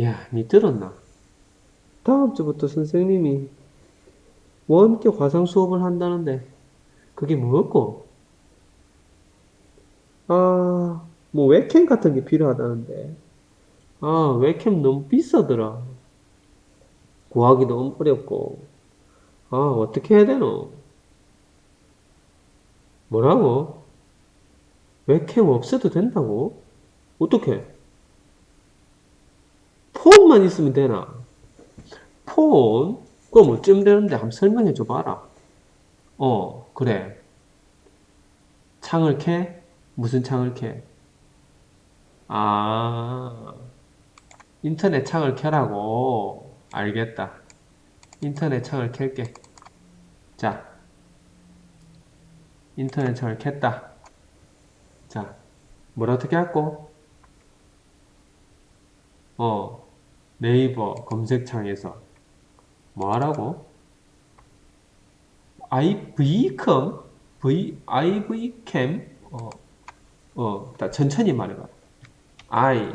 야, 니 들었나? 다음 주부터 선생님이 원격 화상 수업을 한다는데 그게 뭐였고? 아, 뭐 웹캠 같은 게 필요하다는데. 아, 웹캠 너무 비싸더라. 구하기 너무 어렵고. 아, 어떻게 해야 되노? 뭐라고? 웹캠 없애도 된다고? 어떻게? 폰만 있으면 되나? 폰? 그럼 어쩜 되는데 한번 설명해 줘 봐라. 어, 그래. 창을 켜? 무슨 창을 켜? 아, 인터넷 창을 켜라고. 알겠다. 인터넷 창을 켤게. 자, 인터넷 창을 켰다. 자, 뭘 어떻게 할고? 어, 네이버 검색창에서 뭐 하라고? IVcam? V, IVcam? 어, 어, 다 천천히 말해봐. I,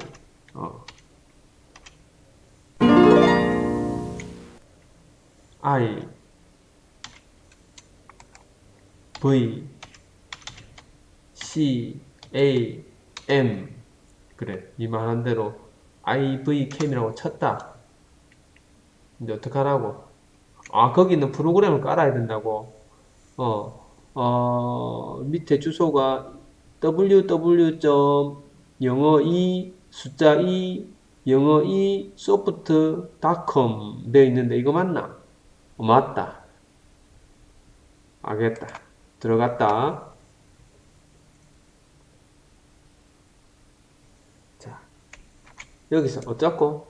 어. I, V, C, A, M. 그래, 이 말한 대로 IVCam이라고 쳤다. 이제 어떡하라고? 아, 거기 있는 프로그램을 깔아야 된다고. 어, 어, 밑에 주소가 www. 영어 2 숫자 2 영어 2 soft.com 되어 있는데 이거 맞나? 어, 맞다. 알겠다. 들어갔다. 여기서 어쩌고?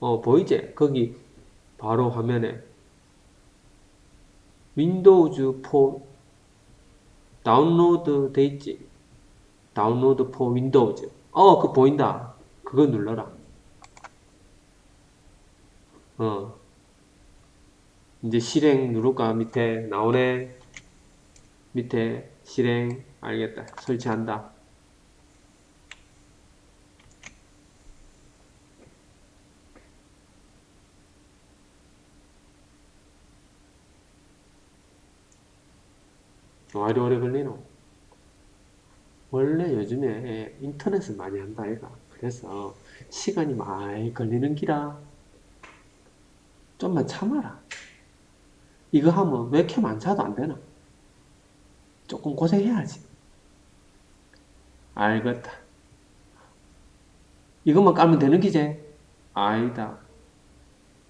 어, 보이지? 거기 바로 화면에 윈도우즈 4 다운로드 돼 있지? 다운로드 4 윈도우즈. 어, 그거 보인다. 그거 눌러라. 어. 이제 실행 누를까? 밑에 나오네. 밑에 실행. 알겠다. 설치한다. 와, 이리 오래 걸리노? 원래 요즘에 인터넷을 많이 한다, 얘가. 그래서 시간이 많이 걸리는 기라. 좀만 참아라. 이거 하면 왜 이렇게 많차도 안 되나? 조금 고생해야지. 알겠다. 이것만 깔면 되는 기제? 아니다.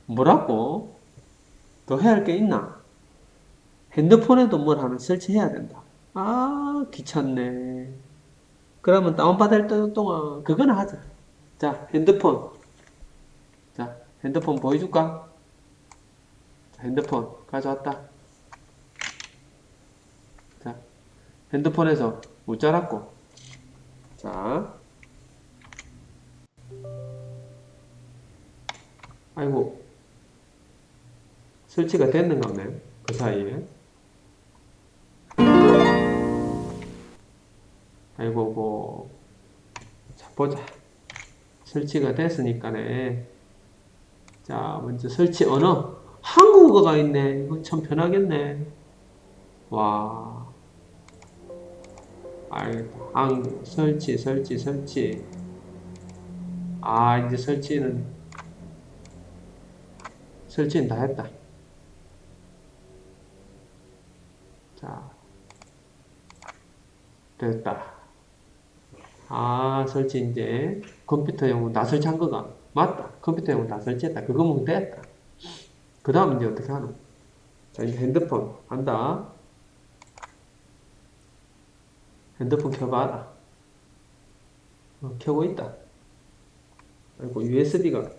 뭐라고? 더 해야 할 게 있나? 핸드폰에도 뭘 하나 설치해야 된다. 아, 귀찮네. 그러면 다운받을 때 동안 그거나 하자. 자, 핸드폰. 자, 핸드폰 보여줄까? 자, 핸드폰 가져왔다. 자, 핸드폰에서 웃자랐고. 자. 아이고. 설치가 됐는가 보네. 그 사이에. 아이고, 뭐. 자, 보자. 설치가 됐으니까네. 자, 먼저 설치 언어. 한국어가 있네. 이거 참 편하겠네. 와. 알겠다. 한, 설치, 설치, 설치. 아, 이제 설치는, 설치는 다 했다. 자, 됐다. 아, 설치 이제 컴퓨터용은 다 설치한 거가 맞다. 컴퓨터용은 다 설치했다. 그거면 됐다. 그 다음 이제 어떻게 하노? 자, 이제 핸드폰 한다. 핸드폰 켜봐라. 어, 켜고 있다. 아이고, USB가.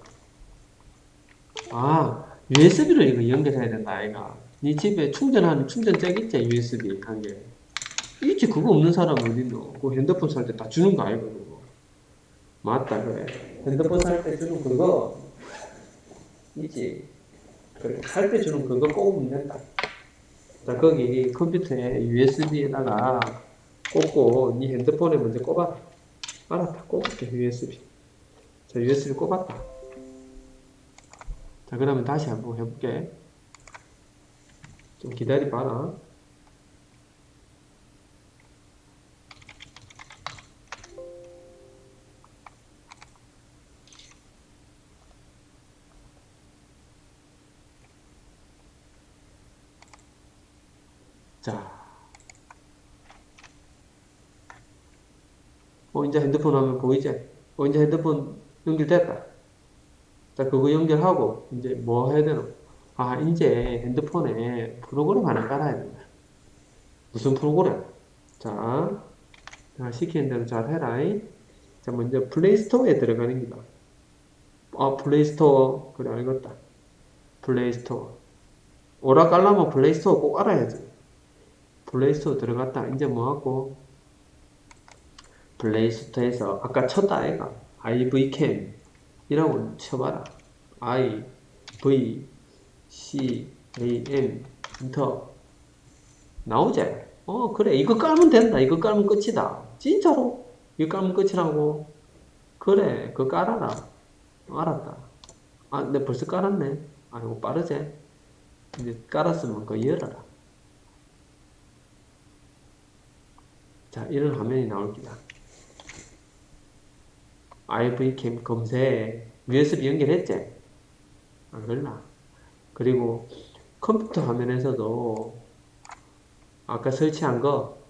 아, USB를 이거 연결해야 된다, 아이가. 네 집에 충전하는 충전잭 있지, USB 한 개. 있지, 그거 없는 사람 어딨노? 그 핸드폰 살 때 다 주는 거 아이가, 그거. 맞다, 그래. 핸드폰 살 때 주는 그거. 있지. 그래, 살 때 주는 그거 꼽으면 된다. 자, 거기 컴퓨터에 USB에다가 꽂고 네 핸드폰에 먼저 꼽아. 알았다, 꼽을게, USB. 자, USB 꼽았다. 자, 그러면 다시 한번 해볼게. 좀 기다려 봐라. 자. 어, 이제 핸드폰 화면 보이지? 어, 이제 핸드폰 연결됐다. 자, 그거 연결하고, 이제 뭐 해야 되노? 아, 이제 핸드폰에 프로그램 하나 깔아야 된다. 무슨 프로그램? 자, 자, 시키는 대로 잘 해라. 자, 먼저 플레이스토어에 들어가는 기다. 아, 플레이스토어. 그래, 알겠다. 플레이스토어. 오라 깔라면 플레이스토어 꼭 알아야지. 플레이스토어 들어갔다. 이제 뭐 하고? 플레이스토어에서 아까 쳤다 아이가 IVCam 이라고 쳐봐라. I V C A M 엔터 나오지? 어 그래. 이거 깔면 된다. 이거 깔면 끝이다. 진짜로? 이거 깔면 끝이라고? 그래. 그거 깔아라. 알았다. 아내 벌써 깔았네. 아이고 빠르지? 이제 깔았으면 그거 열어라 자 이런 화면이 나올 기다 IV캠 검색 USB 연결했지? 안 걸나? 그리고 컴퓨터 화면에서도 아까 설치한 거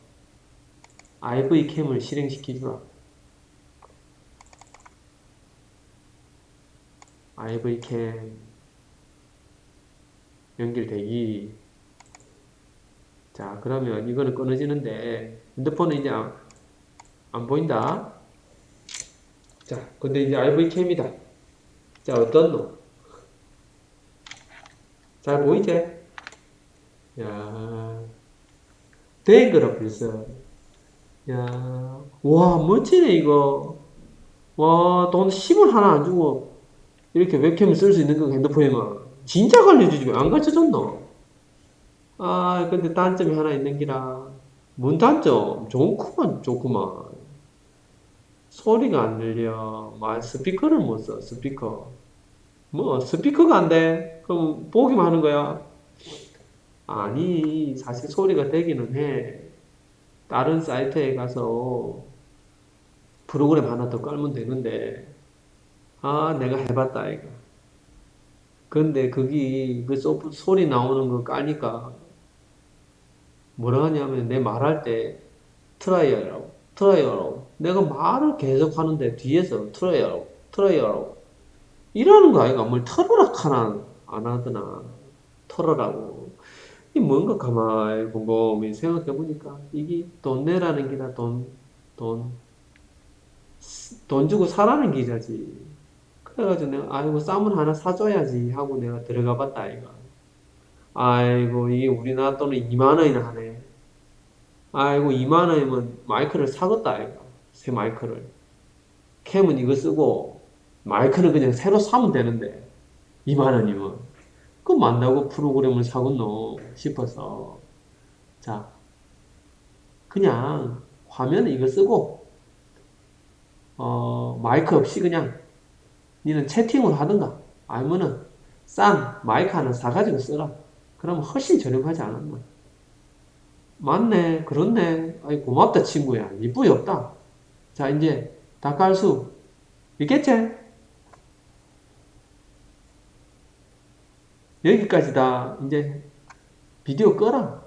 IV캠을 실행시키주라. IV캠 연결되기. 자, 그러면 이거는 끊어지는데 핸드폰은 이제 안, 안 보인다. 자, 근데 이제 IV캠이다. 자, 어떤 놈? 잘 보이지? 야, 된 거라 벌써. 야, 와, 멋지네, 이거. 와, 돈 10원 하나 안 주고, 이렇게 웹캠을 쓸 수 있는 거 핸드폰에만. 진짜 왜안 가르쳐줬노? 아, 근데 단점이 하나 있는 기라. 뭔 단점? 좋구만, 좋구만. 소리가 안 들려. 말 스피커를 못 써, 스피커. 뭐, 스피커가 안 돼? 그럼 보기만 하는 거야? 아니, 사실 소리가 되기는 해. 다른 사이트에 가서 프로그램 하나 더 깔면 되는데, 아, 내가 해봤다, 이거. 근데 그게, 그 소, 소리 나오는 거 까니까, 뭐라 하냐면, 내 말할 때, 트라이어라고, 트라이어라고. 내가 말을 계속 하는데, 뒤에서 트라이어라고, 트라이어라고. 이러는 거 아이가? 뭘 털어라 하나 안 하더나. 털어라고. 이 뭔가 가만히 곰곰이 생각해 보니까 이게 돈 내라는 기다 돈, 돈, 돈 주고 사라는 기자지. 그래가지고 내가 아이고 쌈을 하나 사줘야지 하고 내가 들어가 봤다 아이가. 아이고 이게 우리나라 돈은 2만 원이나 하네. 아이고 2만 원이면 마이크를 사겠다 아이가. 새 마이크를. 캠은 이거 쓰고 마이크는 그냥 새로 사면 되는데 2만 원이면 그거 만나고 프로그램을 사겠노 싶어서 자 그냥 화면에 이거 쓰고 어 마이크 없이 그냥 니는 채팅을 하든가 아니면은 싼 마이크 하나 사가지고 쓰라 그러면 훨씬 저렴하지 않았나 맞네 그렇네 아이 고맙다 친구야 이쁘이 없다 자 이제 다 깔수 있겠지? 여기까지 다 이제 비디오 꺼라.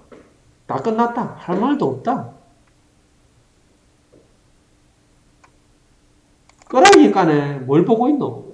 다 끝났다. 할 말도 없다. 끄라니까네. 뭘 보고 있노?